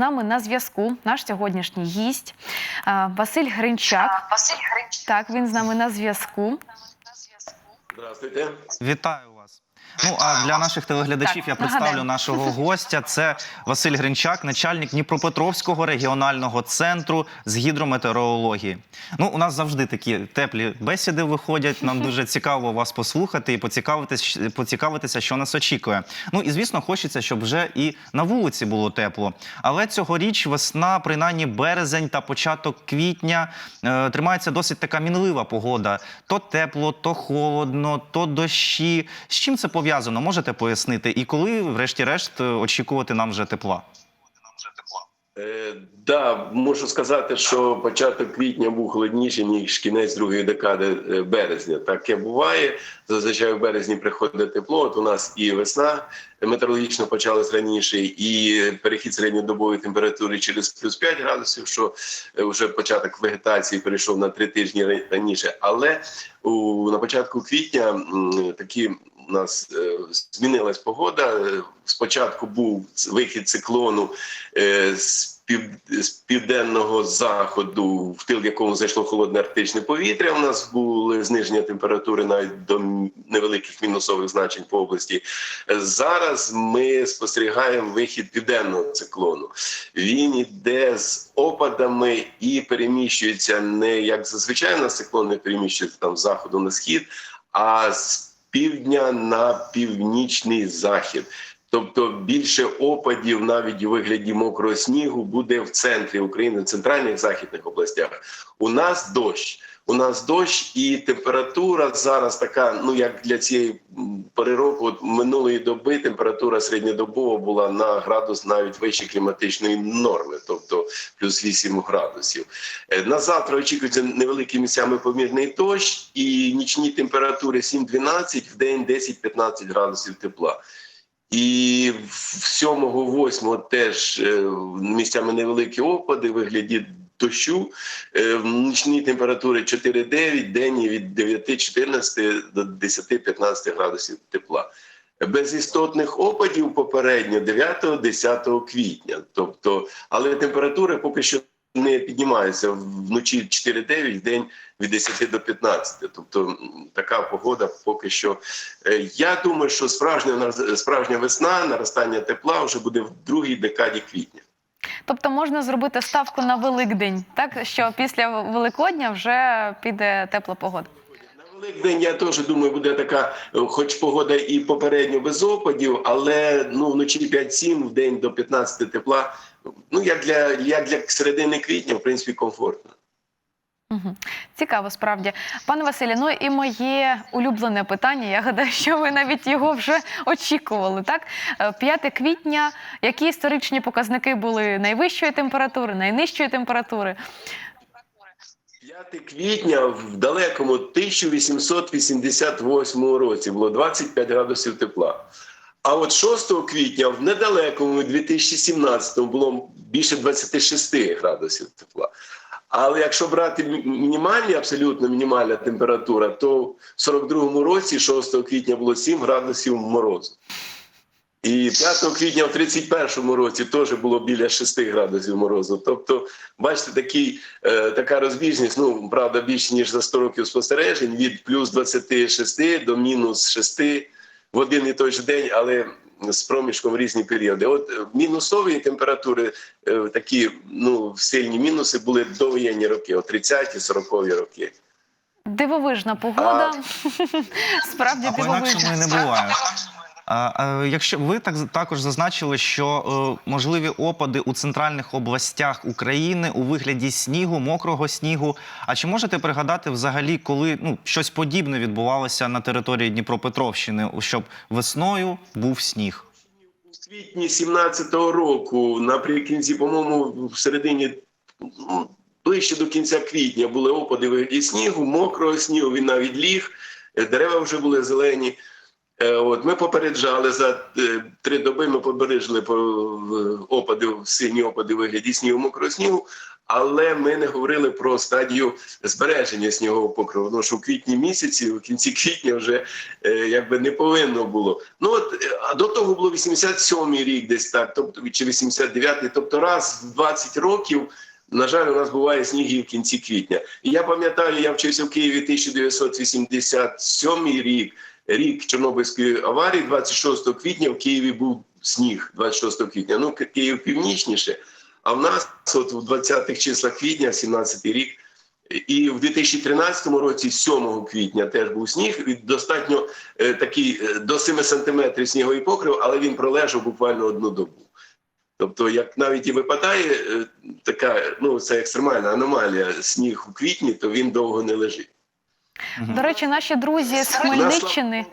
нами на зв'язку наш сьогоднішній гість е, Василь Гринчак. Василь Гринчак. Так, він з нами на зв'язку. Здравствуйте. Вітаю вас. Ну а для наших телеглядачів Так, я представлю нагадаємо. нашого гостя. Це Василь Гринчак, начальник Дніпропетровського регіонального центру з гідрометеорології. Ну, у нас завжди такі теплі бесіди виходять. Нам дуже цікаво вас послухати і поцікавитись, поцікавитися, що нас очікує. Ну і звісно, хочеться, щоб вже і на вулиці було тепло. Але цьогоріч весна, принаймні березень та початок квітня, е, тримається досить така мінлива погода. То тепло, то холодно, то дощі. З чим це пов'язано? Можете пояснити? І коли, врешті-решт, е, очікувати нам вже тепла? Е, да, можу сказати, що початок квітня був холодніший, ніж кінець другої декади е, березня. Таке буває. Зазвичай в березні приходить тепло. От у нас і весна метеорологічно почалась раніше, і перехід середньодобової температури через плюс 5 градусів, що е, вже початок вегетації перейшов на три тижні раніше. Але у, на початку квітня такі у нас е, змінилась погода. Е, Спочатку був вихід циклону е, з, пів, з південного заходу, в тил якому зайшло холодне арктичне повітря. У нас були зниження температури навіть до невеликих мінусових значень по області. Зараз ми спостерігаємо вихід південного циклону. Він іде з опадами і переміщується не як зазвичай у нас циклони переміщуються там з заходу на схід, а з півдня на північний захід. Тобто більше опадів навіть у вигляді мокрого снігу буде в центрі України, в центральних західних областях. У нас дощ. У нас дощ і температура зараз така. Ну як для цієї пори року, от минулої доби температура середньодобова була на градус навіть вище кліматичної норми, тобто плюс 8 градусів. Е, На завтра очікується невеликий місцями помірний дощ і нічні температури 7-12, в день 10-15 градусів тепла. І в 7-8 теж е, місцями невеликі опади вигляді дощу. Е, в Нічні температури 4-9, денні від 9-14 до 10-15 градусів тепла. Без істотних опадів попередньо 9-10 квітня. Тобто, але температура поки що не піднімається вночі 4-9, в день від 10 до 15. Тобто така погода поки що. Е, Я думаю, що справжня справжня весна, наростання тепла вже буде в другій декаді квітня. Тобто можна зробити ставку на Великдень, так що після Великодня вже піде тепла погода. Великдень я теж думаю, буде така, хоч погода і попередньо без опадів, але ну вночі 5-7, в день до 15 тепла. Ну як для як для середини квітня, в принципі, комфортно. Цікаво, справді. Пане Василі, ну і моє улюблене питання. Я гадаю, що ви навіть його вже очікували. Так, Е, 5 квітня. Які історичні показники були найвищої температури, найнижчої температури? 5 квітня в далекому 1888 році було 25 градусів тепла. А от 6 квітня в недалекому 2017 було більше 26 градусів тепла. Але якщо брати мі- мінімальні, абсолютно мінімальна температура, то в 42-му році, 6 квітня, було 7 градусів морозу. І 5 квітня в 31-му році теж було біля 6 градусів морозу. Тобто, бачите, такий, е, така розбіжність, ну правда, більше ніж за 100 років спостережень, від плюс 26 до мінус 6 в один і той же день, але з проміжком в різні періоди. От е, мінусові температури, е, такі ну сильні мінуси були довоєнні роки, о 30-ті, 40-ті роки. Дивовижна погода. Справді А по-інакшому дивовижна. і не буває. Якщо ви так також зазначили, що е, можливі опади у центральних областях України у вигляді снігу, мокрого снігу. А чи можете пригадати взагалі, коли ну щось подібне відбувалося на території Дніпропетровщини, щоб весною був сніг? У квітні 17-го року, наприкінці, по-моєму, в середині ближче до кінця квітня були опади вигляді снігу, мокрого снігу, він навіть ліг, е, дерева вже були зелені. Е, От ми попереджали за е, три доби. Ми попереджали про е, опади, сильні опади вигляді снігу, мокрого снігу. Але ми не говорили про стадію збереження снігового покриву. Тому що в квітні місяці, в кінці квітня, вже е, якби не повинно було. Ну от а до того було 87-й рік, десь так, тобто чи 89-й, тобто раз в 20 років. На жаль, у нас буває сніг і в кінці квітня. І я пам'ятаю, я вчився в Києві 1987 рік, рік Чорнобильської аварії, 26 квітня в Києві був сніг 26 квітня. Ну, Київ північніше. А в нас, от в 20-х числах квітня, 17 рік, і в 2013 році, 7 квітня, теж був сніг. І достатньо е, такий е, до 7 сантиметрів сніговий покрив, але він пролежав буквально одну добу. Тобто, як навіть і випадає е, така, ну це екстремальна аномалія, сніг у квітні, то він довго не лежить. До речі, наші друзі з Хмельниччини.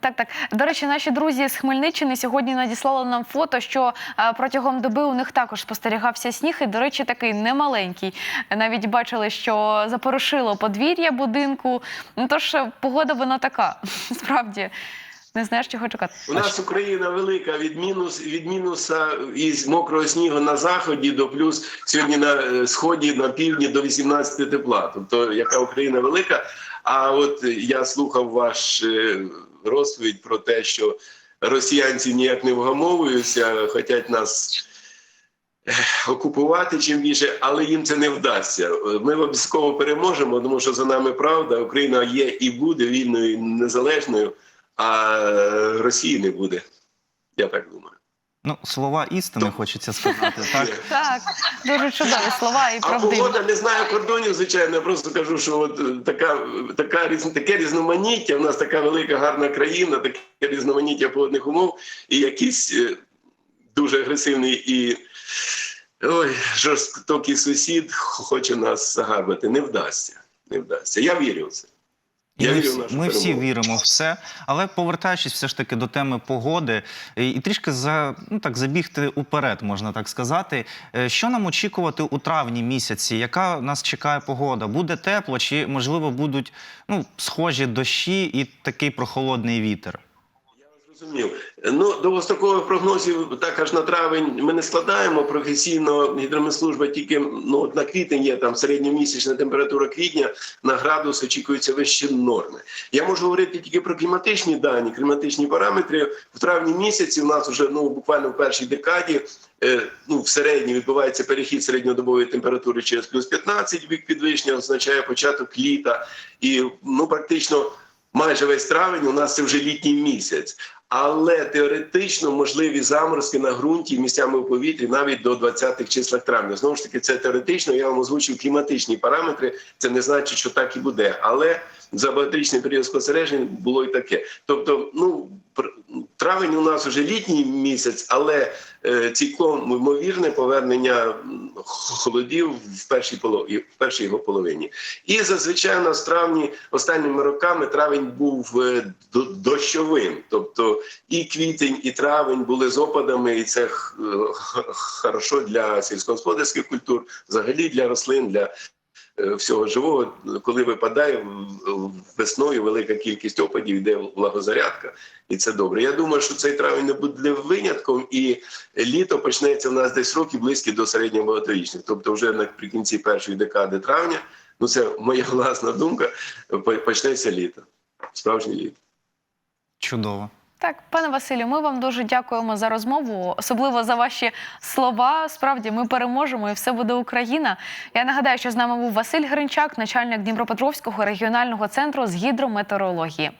Так, так. До речі, наші друзі з Хмельниччини сьогодні надіслали нам фото, що е, протягом доби у них також спостерігався сніг, і, до речі, такий немаленький. Навіть бачили, що запорошило подвір'я будинку. Ну тож е, погода вона така. Справді не знаєш, чого чекати. У нас Україна велика від мінус від мінуса із мокрого снігу на заході до плюс сьогодні на е, сході на півдні до 18 тепла. Тобто, яка Україна велика. А от я слухав ваш е, розповідь про те, що росіянці ніяк не вгамовуються, хочуть нас окупувати чим більше, але їм це не вдасться. Ми обов'язково переможемо, тому що за нами правда. Україна є і буде вільною і незалежною а Росії не буде. Я так думаю. Ну, слова істини хочеться сказати, так? Так, дуже чудові слова і А погода не знаю кордонів, звичайно. Я просто кажу, що от е, така, така різ- таке різноманіття. У нас така велика гарна країна, таке різноманіття погодних умов, і якийсь е, дуже агресивний і ой, жорстокий сусід хоче нас загарбати. Не вдасться. Не вдасться. Я вірю в це. Я ми вірю ми всі віримо в це, але повертаючись все ж таки до теми погоди, і, і трішки за ну так забігти уперед, можна так сказати. Е, Що нам очікувати у травні місяці? Яка нас чекає погода? Буде тепло, чи можливо будуть ну схожі дощі і такий прохолодний вітер? Зрозумів. Ну, довгострокових прогнозів так аж на травень ми не складаємо. Професійно гідрометслужба тільки ну, на квітень є там середньомісячна температура квітня на градус очікується вище норми. Я можу говорити тільки про кліматичні дані, кліматичні параметри. В травні місяці у нас вже ну буквально в першій декаді. е, Ну, в середній відбувається перехід середньодобової температури через плюс 15 вік підвищення, означає початок літа, і ну практично майже весь травень у нас це вже літній місяць. Але теоретично можливі заморозки на ґрунті місцями у повітрі навіть до 20-х числах травня. Знову ж таки, це теоретично. Я вам озвучив кліматичні параметри. Це не значить, що так і буде. Але за багаторічний період спостережень було і таке. Тобто, ну травень у нас вже літній місяць, але е, циклон ймовірне повернення холодів в першій половині в першій його половині. І зазвичай у нас травні останніми роками травень був е, дощовим. Тобто і квітень, і травень були з опадами, і це е, хорошо для сільськогосподарських культур, взагалі для рослин, для всього живого. Коли випадає весною велика кількість опадів, йде влагозарядка, і це добре. Я думаю, що цей травень не буде винятком, і літо почнеться в нас десь роки близькі до середньо багаторічних. Тобто, вже наприкінці першої декади травня, ну це моя власна думка, почнеться літо. Справжнє літо. Чудово. Так, пане Василю, ми вам дуже дякуємо за розмову, особливо за ваші слова. Справді, ми переможемо і все буде Україна. Я нагадаю, що з нами був Василь Гринчак, начальник Дніпропетровського регіонального центру з гідрометеорології.